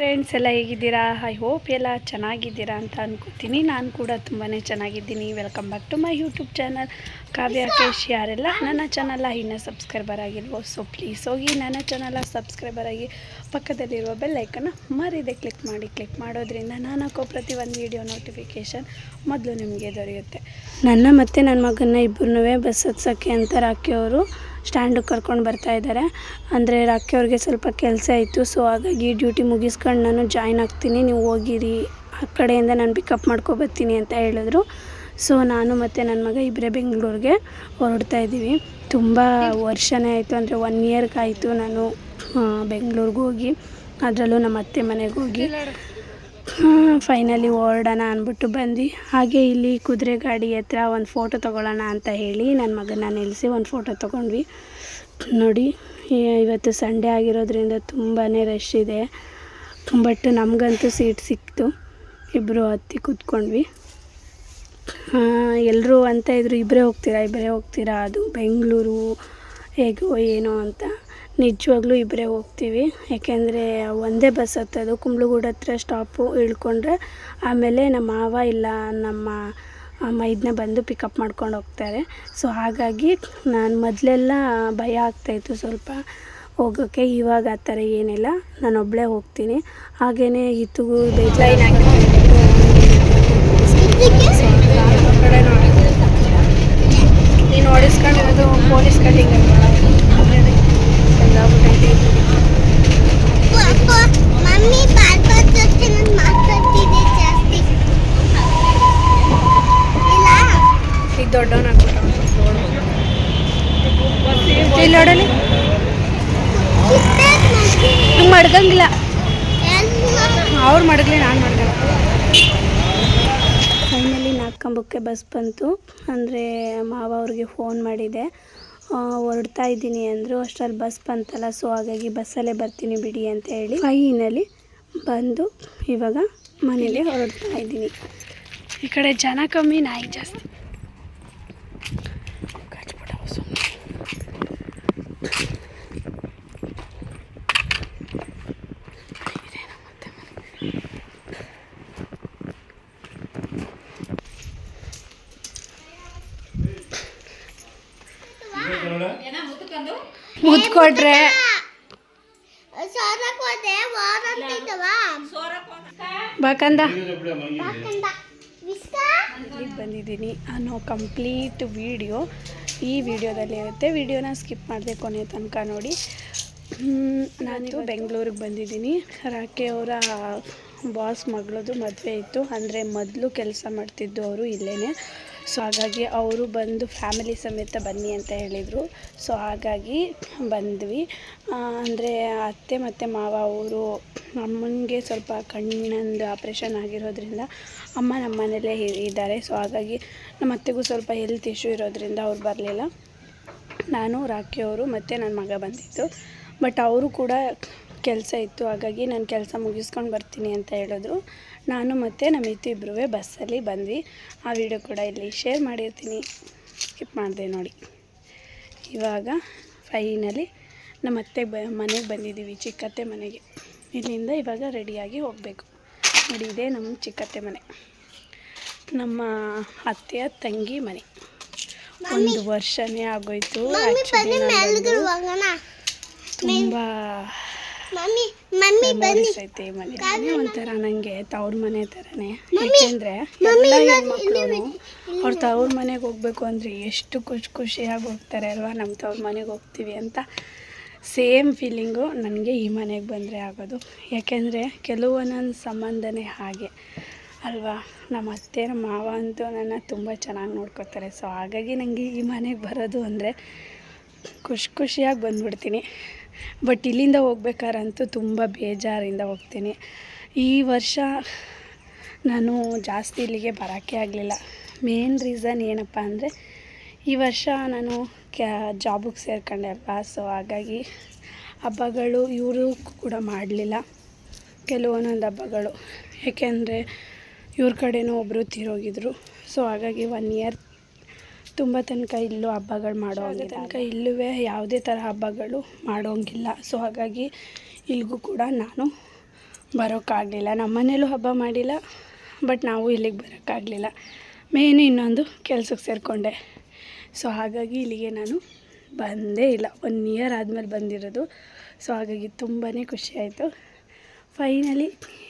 Friends ಎಲ್ಲ ಹೇಗಿದ್ದೀರಾ? I hope ಎಲ್ಲ ಚೆನ್ನಾಗಿದ್ದೀರಾ ಅಂತ ಅಂದ್ಕೋತೀನಿ ನಾನು ಕೂಡ ತುಂಬಾ ಚೆನ್ನಾಗಿದ್ದೀನಿ. Welcome back to my YouTube channel Kavya Kesh ಯಾರೆಲ್ಲ? ನನ್ನ ಚಾನಲ್ಲ ಇನ್ನೂ ಸಬ್ಸ್ಕ್ರೈಬರ್ ಆಗಿಲ್ವೋ? ಸೊ ಪ್ಲೀಸ್ ಹೋಗಿ ನನ್ನ ಚಾನಲ್ಲ ಸಬ್ಸ್ಕ್ರೈಬರ್ ಆಗಿ ಪಕ್ಕದಲ್ಲಿರುವ ಬೆಲ್ ಐಕನ್ನ ಮರಿದೆ ಕ್ಲಿಕ್ ಮಾಡಿ. ಕ್ಲಿಕ್ ಮಾಡೋದ್ರಿಂದ ನಾನು ಹಾಕೋ ಪ್ರತಿ ಒಂದು ವೀಡಿಯೋ ನೋಟಿಫಿಕೇಷನ್ ಮೊದಲು ನಿಮಗೆ ದೊರೆಯುತ್ತೆ. ನನ್ನ ಮತ್ತು ನನ್ನ ಮಗನ ಇಬ್ಬರನ್ನೂ ಬಸ್ ಹತ್ಸೋಕ್ಕೆ ಅಂತ ರಾಕಿಯವರು ಸ್ಟ್ಯಾಂಡಿಗೆ ಕರ್ಕೊಂಡು ಬರ್ತಾ ಇದ್ದಾರೆ. ಅಂದರೆ ರಾಕಿ ಅವ್ರಿಗೆ ಸ್ವಲ್ಪ ಕೆಲಸ ಇತ್ತು. ಸೊ ಹಾಗಾಗಿ ಡ್ಯೂಟಿ ಮುಗಿಸ್ಕೊಂಡು ನಾನು ಜಾಯ್ನ್ ಆಗ್ತೀನಿ. ನೀವು ಹೋಗಿರಿ. ಆ ಕಡೆಯಿಂದ ನಾನು ಪಿಕಪ್ ಮಾಡ್ಕೊಬರ್ತೀನಿ ಅಂತ ಹೇಳಿದ್ರು. ಸೊ ನಾನು ಮತ್ತು ನನ್ನ ಮಗ ಇಬ್ಬರೇ ಬೆಂಗಳೂರಿಗೆ ಹೊರಡ್ತಾ ಇದ್ದೀವಿ. ತುಂಬ ವರ್ಷನೇ ಆಯಿತು. ಅಂದರೆ ಒನ್ ಇಯರ್ಗಾಯಿತು ನಾನು ಬೆಂಗಳೂರಿಗೆ ಹೋಗಿ. ಅದರಲ್ಲೂ ನಮ್ಮ ಅತ್ತೆ ಮನೆಗೆ ಹೋಗಿ. ಫೈನಲಿ ಹೊರಡೋಣ ಅಂದ್ಬಿಟ್ಟು ಬಂದು ಹಾಗೆ ಇಲ್ಲಿ ಕುದುರೆ ಗಾಡಿ ಹತ್ರ ಒಂದು ಫೋಟೋ ತೊಗೊಳ್ಳೋಣ ಅಂತ ಹೇಳಿ ನನ್ನ ಮಗನ ನಿಲ್ಲಿಸಿ ಒಂದು ಫೋಟೋ ತೊಗೊಂಡ್ವಿ. ನೋಡಿ ಇವತ್ತು ಸಂಡೇ ಆಗಿರೋದ್ರಿಂದ ತುಂಬಾ ರಶ್ ಇದೆ. ಬಟ್ ನಮಗಂತೂ ಸೀಟ್ ಸಿಕ್ತು. ಇಬ್ಬರು ಹತ್ತಿ ಕೂತ್ಕೊಂಡ್ವಿ. ಎಲ್ಲರೂ ಅಂತ ಇದ್ರು ಇಬ್ಬರೇ ಹೋಗ್ತೀರಾ ಇಬ್ಬರೇ ಹೋಗ್ತೀರಾ? ಅದು ಬೆಂಗಳೂರು ಹೇಗೋ ಏನೋ ಅಂತ. ನಿಜವಾಗ್ಲೂ ಇಬ್ಬರೇ ಹೋಗ್ತೀವಿ. ಯಾಕೆಂದರೆ ಒಂದೇ ಬಸ್ ಹತ್ತೋದು, ಕುಂಬ್ಳಗೂಡು ಹತ್ರ ಸ್ಟಾಪು ಇಳ್ಕೊಂಡ್ರೆ ಆಮೇಲೆ ನಮ್ಮ ಮಾವ ಇಲ್ಲ, ನಮ್ಮ ಮೈದ್ನ ಬಂದು ಪಿಕಪ್ ಮಾಡ್ಕೊಂಡು ಹೋಗ್ತಾರೆ. ಸೊ ಹಾಗಾಗಿ ನಾನು ಮೊದಲೆಲ್ಲ ಭಯ ಆಗ್ತಾಯಿತ್ತು ಸ್ವಲ್ಪ ಹೋಗೋಕ್ಕೆ ಇವಾಗ ಆ ಥರ ಏನಿಲ್ಲ. ನಾನು ಒಬ್ಬಳೇ ಹೋಗ್ತೀನಿ. ಹಾಗೆಯೇ ಇತ್ತಿಗೂ ಬೇಜಾರು. ಮಡ್ಗಂಗಿಲ್ಲ ಅವ್ರು ಮಡಗಲಿ ನಾನು ಮಡ್ಗಲ್ಲ ಫೈನಲಿ ನಾಲ್ಕಂಬಕ್ಕೆ ಬಸ್ ಬಂತು ಅಂದರೆ ಮಾವ ಅವ್ರಿಗೆ ಫೋನ್ ಮಾಡಿದೆ ಹೊರಡ್ತಾ ಇದ್ದೀನಿ ಅಂದರು ಅಷ್ಟರಲ್ಲಿ ಬಸ್ ಬಂತಲ್ಲ ಸೊ ಹಾಗಾಗಿ ಬಸ್ಸಲ್ಲೇ ಬರ್ತೀನಿ ಬಿಡಿ ಅಂತ ಹೇಳಿ ಫೈನಲಿ ಬಂದು ಇವಾಗ ಮನೇಲಿ ಹೊರಡ್ತಾ ಇದ್ದೀನಿ. ಈ ಕಡೆ ಜನ ಕಮ್ಮಿ, ನಾಯಿ ಜಾಸ್ತಿ ಕಚ್ಬಿಟ್ಟವು ಸುಮ್ನೆ. ಇದೇನೋ ಮತ್ತೆ ಮನೆ. ಅಂತಿದ್ದವ ಬಾಕಂದ. ಬಂದಿದ್ದೀನಿ ಅನ್ನೋ ಕಂಪ್ಲೀಟ್ ವಿಡಿಯೋ ಈ ವಿಡಿಯೋದಲ್ಲಿ ಇರುತ್ತೆ ವಿಡಿಯೋನ ಸ್ಕಿಪ್ ಮಾಡಿದೆ ಕೊನೆ ತನಕ ನೋಡಿ. ನಾನು ಬೆಂಗಳೂರಿಗೆ ಬಂದಿದ್ದೀನಿ. ರಾಕಿ ಅವರ ಬಾಸ್ ಮಗಳದು ಮದುವೆ ಇತ್ತು. ಅಂದರೆ ಮೊದಲು ಕೆಲಸ ಮಾಡ್ತಿದ್ದು ಅವರು ಇಲ್ಲೇ ಸೊ ಹಾಗಾಗಿ ಅವರು ಬಂದು ಫ್ಯಾಮಿಲಿ ಸಮೇತ ಬನ್ನಿ ಅಂತ ಹೇಳಿದರು. ಸೊ ಹಾಗಾಗಿ ಬಂದ್ವಿ. ಅಂದರೆ ಅತ್ತೆ ಮತ್ತು ಮಾವ ಅವರು ಅಮ್ಮನಿಗೆ ಸ್ವಲ್ಪ ಕಣ್ಣಿನಂದು ಆಪ್ರೇಷನ್ ಆಗಿರೋದ್ರಿಂದ ಅಮ್ಮ ನಮ್ಮ ಮನೇಲೇ ಇದ್ದಾರೆ. ಸೊ ಹಾಗಾಗಿ ನಮ್ಮ ಅತ್ತೆಗೂ ಸ್ವಲ್ಪ ಹೆಲ್ತ್ ಇಶ್ಯೂ ಇರೋದ್ರಿಂದ ಅವ್ರು ಬರಲಿಲ್ಲ. ನಾನು, ರಾಕಿ ಅವರು ಮತ್ತು ನನ್ನ ಮಗ ಬಂದಿದ್ದು. ಬಟ್ ಅವರು ಕೂಡ ಕೆಲಸ ಇತ್ತು. ಹಾಗಾಗಿ ನಾನು ಕೆಲಸ ಮುಗಿಸ್ಕೊಂಡು ಬರ್ತೀನಿ ಅಂತ ಹೇಳಿದ್ರು. ನಾನು ಮತ್ತು ನಮ್ಮ ಇತ್ತು ಇಬ್ಬರೂ ಬಸ್ಸಲ್ಲಿ ಬಂದ್ವಿ. ಆ ವಿಡಿಯೋ ಕೂಡ ಇಲ್ಲಿ ಶೇರ್ ಮಾಡಿರ್ತೀನಿ. ಸ್ಕಿಪ್ ಮಾಡಿದೆ ನೋಡಿ. ಇವಾಗ ಫೈನಲಿ ನಮ್ಮ ಅತ್ತೆ ಬ ಮನೆಗೆ ಬಂದಿದ್ದೀವಿ ಚಿಕ್ಕತ್ತೆ ಮನೆಗೆ. ಇಲ್ಲಿಂದ ಇವಾಗ ರೆಡಿಯಾಗಿ ಹೋಗಬೇಕು. ನೋಡಿ ಇದೇ ನಮ್ಮ ಚಿಕ್ಕತ್ತೆ ಮನೆ. ನಮ್ಮ ಅತ್ತೆಯ ತಂಗಿ ಮನೆ. ಒಂದು ವರ್ಷನೇ ಆಗೋಯ್ತು. ಆ್ಯಕ್ಚುಲಿ ತುಂಬ ಮಮ್ಮಿ ಮಮ್ಮಿ ಬನ್ನಿ. ಮೆಮೊರೀಸ್ ಐತೆ ಈ ಮನೆ. ಒಂಥರ ನನಗೆ ತವ್ರ ಮನೆ ಥರನೇ ಯಾಕೆಂದರೆ ಎಲ್ಲ ಹೆಣ್ಮಕ್ಳು ಅವ್ರ ತವ್ರ ಮನೆಗೆ ಹೋಗ್ಬೇಕು ಅಂದರೆ ಎಷ್ಟು ಖುಷಿ ಖುಷಿಯಾಗಿ ಹೋಗ್ತಾರೆ ಅಲ್ವಾ? ನಮ್ಮ ತವ್ರ ಮನೆಗೆ ಹೋಗ್ತೀವಿ ಅಂತ ಸೇಮ್ ಫೀಲಿಂಗು ನನಗೆ ಈ ಮನೆಗೆ ಬಂದರೆ ಆಗೋದು. ಯಾಕೆಂದರೆ ಕೆಲವೊಂದೊಂದು ಸಂಬಂಧನೇ ಹಾಗೆ. ಅಲ್ವಾ? ನಮ್ಮ ಅತ್ತೆ ನಮ್ಮ ಮಾವ ಅಂತೂ ನನ್ನ ತುಂಬ ಚೆನ್ನಾಗಿ ನೋಡ್ಕೋತಾರೆ. ಸೊ ಹಾಗಾಗಿ ನನಗೆ ಈ ಮನೆಗೆ ಬರೋದು ಅಂದರೆ ಖುಷಿ ಖುಷಿಯಾಗಿ ಬಂದ್ಬಿಡ್ತೀನಿ. ಬಟ್ ಇಲ್ಲಿಂದ ಹೋಗ್ಬೇಕಾರಂತೂ ತುಂಬ ಬೇಜಾರಿಂದ ಹೋಗ್ತೀನಿ. ಈ ವರ್ಷ ನಾನು ಜಾಸ್ತಿ ಇಲ್ಲಿಗೆ ಬರೋಕ್ಕೆ ಆಗಲಿಲ್ಲ. ಮೇನ್ ರೀಸನ್ ಏನಪ್ಪ ಅಂದರೆ, ಈ ವರ್ಷ ನಾನು ಕ್ಯಾ ಜಾಬಿಗೆ ಸೇರ್ಕೊಂಡೆ ಅಲ್ವಾ? ಸೊ, ಹಾಗಾಗಿ ಹಬ್ಬಗಳು ಇವರು ಕೂಡ ಮಾಡಲಿಲ್ಲ. ಕೆಲವೊಂದೊಂದು ಹಬ್ಬಗಳು. ಏಕೆಂದರೆ ಇವ್ರ ಕಡೆಯೂ ಒಬ್ಬರು ತೀರೋಗಿದ್ರು. ಸೊ, ಹಾಗಾಗಿ ಒನ್ ಇಯರ್ ತುಂಬ ತನಕ ಇಲ್ಲೂ ಹಬ್ಬಗಳು ಮಾಡೋ ಹಾಗೆ ತನಕ ಇಲ್ಲೂ ಯಾವುದೇ ಥರ ಹಬ್ಬಗಳು ಮಾಡೋಂಗಿಲ್ಲ ಸೊ ಹಾಗಾಗಿ ಇಲ್ಲಿಗೂ ಕೂಡ ನಾನು ಬರೋಕ್ಕಾಗಲಿಲ್ಲ. ನಮ್ಮ ಮನೇಲೂ ಹಬ್ಬ ಮಾಡಿಲ್ಲ ಬಟ್ ನಾವು ಇಲ್ಲಿಗೆ ಬರೋಕ್ಕಾಗಲಿಲ್ಲ. ಮೇನ್ ಇನ್ನೊಂದು ಕೆಲಸಕ್ಕೆ ಸೇರಿಕೊಂಡೆ. ಸೊ ಹಾಗಾಗಿ ಇಲ್ಲಿಗೆ ನಾನು ಬಂದೇ ಇಲ್ಲ. ಒನ್ ಇಯರ್ ಆದಮೇಲೆ ಬಂದಿರೋದು. ಸೊ ಹಾಗಾಗಿ ತುಂಬಾ ಖುಷಿ ಆಯಿತು. ಫೈನಲಿ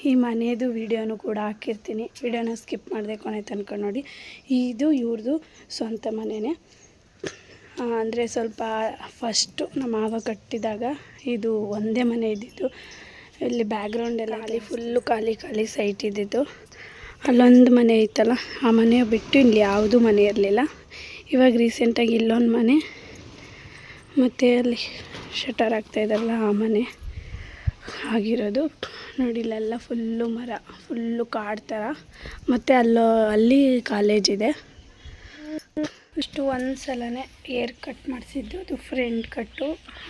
ಈ ಮನೆಯದು ವೀಡಿಯೋನು ಕೂಡ ಹಾಕಿರ್ತೀನಿ. ವೀಡಿಯೋನ ಸ್ಕಿಪ್ ಮಾಡಿದೆ ಕೊನೆ ತನಕ ನೋಡಿ. ಇದು ಇವ್ರದ್ದು ಸ್ವಂತ ಮನೆಯೇ ಅಂದರೆ ಸ್ವಲ್ಪ ಫಸ್ಟು ನಮ್ಮ ಮಾವ ಕಟ್ಟಿದಾಗ ಇದು ಒಂದೇ ಮನೆ ಇದ್ದಿದ್ದು. ಇಲ್ಲಿ ಬ್ಯಾಕ್ಗ್ರೌಂಡ್ ಎಲ್ಲ ಖಾಲಿ ಫುಲ್ಲು ಖಾಲಿ ಖಾಲಿ ಸೈಟ್ ಇದ್ದಿದ್ದು. ಅಲ್ಲೊಂದು ಮನೆ ಇತ್ತಲ್ಲ, ಆ ಮನೆ ಬಿಟ್ಟು ಇಲ್ಲಿ ಯಾವುದೂ ಮನೆ ಇರಲಿಲ್ಲ. ಇವಾಗ ರೀಸೆಂಟಾಗಿ ಇಲ್ಲೊಂದು ಮನೆ. ಮತ್ತು ಅಲ್ಲಿ ಶಟರ್ ಆಗ್ತಾಯಿದ್ದಾರಲ್ಲ ಆ ಮನೆ. ಆಗಿರೋದು. ನೋಡಿ, ಇಲ್ಲೆಲ್ಲ ಫುಲ್ಲು ಮರ, ಫುಲ್ಲು ಕಾಡು ಥರ ಮತ್ತು ಅಲ್ಲೋ, ಅಲ್ಲಿ ಕಾಲೇಜ್ ಇದೆ. ಅಷ್ಟು ಒಂದು ಸಲನೇ ಏರ್ ಕಟ್ ಮಾಡಿಸಿದ್ದು, ಅದು ಫ್ರೆಂಡ್ ಕಟ್ಟು.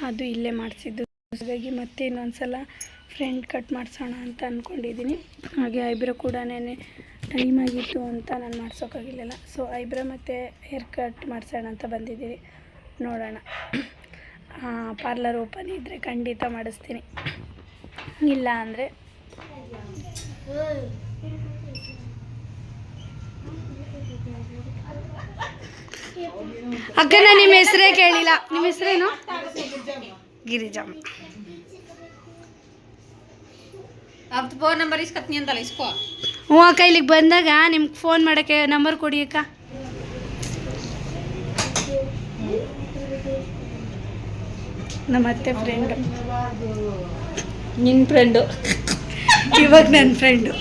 ಅದು ಇಲ್ಲೇ ಮಾಡಿಸಿದ್ದು. ಹಾಗಾಗಿ ಮತ್ತೆ ಇನ್ನೊಂದು ಸಲ ಫ್ರೆಂಡ್ ಕಟ್ ಮಾಡಿಸೋಣ ಅಂತ ಅಂದ್ಕೊಂಡಿದ್ದೀನಿ ಹಾಗೆ ಐಬ್ರೋ ಕೂಡ ಟೈಮ್ ಆಗಿತ್ತು ಅಂತ ನಾನು ಮಾಡ್ಸೋಕ್ಕಾಗಿಲ್ಲಲ್ಲ ಸೊ, ಐಬ್ರೋ ಮತ್ತು ಹೇರ್ ಕಟ್ ಮಾಡಿಸೋಣ ಅಂತ ಬಂದಿದ್ದೀನಿ ನೋಡೋಣ. ಪಾರ್ಲರ್ ಓಪನ್ ಇದ್ದರೆ ಖಂಡಿತ ಮಾಡಿಸ್ತೀನಿ. ಇಲ್ಲ ಅಂದ್ರೆ? ಅಕ್ಕ ನಾನು ನಿಮ್ಮ ಹೆಸರೇ ಕೇಳಿಲ್ಲ. ನಿಮ್ಮ ಹೆಸರೇನು? ಗಿರಿಜಮ್ಮ ಫೋನ್ ನಂಬರ್ ಇಸ್ಕತ್ನಿ ಅಂತಲ್ಲ ಇಸ್ಕೋ. ಹ್ಞೂ ಅಕ್ಕ ಇಲ್ಲಿಗೆ ಬಂದಾಗ ನಿಮ್ಗೆ ಫೋನ್ ಮಾಡೋಕ್ಕೆ ನಂಬರ್ ಕೊಡಿ ಅಕ್ಕ. ನಮ್ಮ ಅತ್ತೆ ಫ್ರೆಂಡ್ ನಿನ್ನ ಫ್ರೆಂಡು ಇವಾಗ ನನ್ನ ಫ್ರೆಂಡು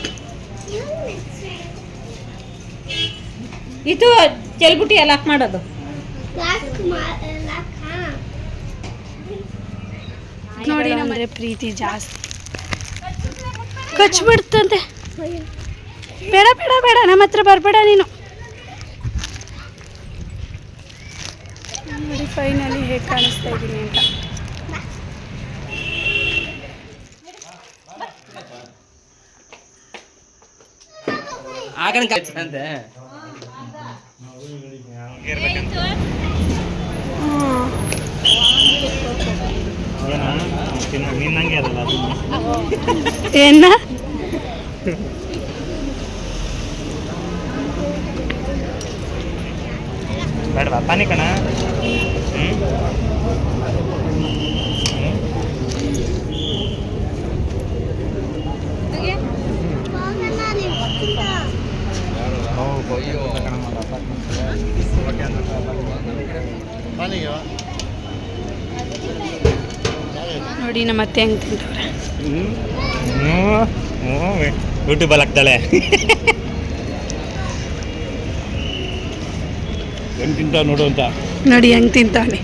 ಇದು ಚೆಲ್ಬಿಟ್ಟು ಲಾಕ್ ಮಾಡೋದು. ನೋಡಿ ನಮ್ಮ ಪ್ರೀತಿ ಜಾಸ್ತಿ. ಕಚ್ಬಿಡ್ತಂತೆ. ಬೇಡ ಬೇಡ ಬೇಡ ನಮ್ಮ ಹತ್ರ ಬರಬೇಡ ನೀನು. ನೋಡಿ ಫೈನಲಿ ಹೇಗೆ ಕಾಣಿಸ್ತಾ ಇದ್ದೀನಿ ಅಂತ. ಆಗನ ಅಂತೆ ನಿನ್ನಂಗೆ ಅದಲ್ಲ ಅದು ಏನ? ಬೇಡವಾ ಪಾನಿ ಕಣ. ಹ್ಞೂ ಹೋಗೋಣ ನಿಮ್ಗಿಂತ. ನೋಡಿ ನಮ್ಮ ಅತ್ತೆ ಹೆಂಗೆ ತಿಂತವ್ರೆ. ಯೂಟ್ಯೂಬಲ್ಲಿ ಹಾಕ್ತಾಳೆ. ಹೆಂಗ್ ತಿಂತ ನೋಡು ಅಂತ. ನೋಡಿ ಹೆಂಗ್ ತಿಂತಾವನೆ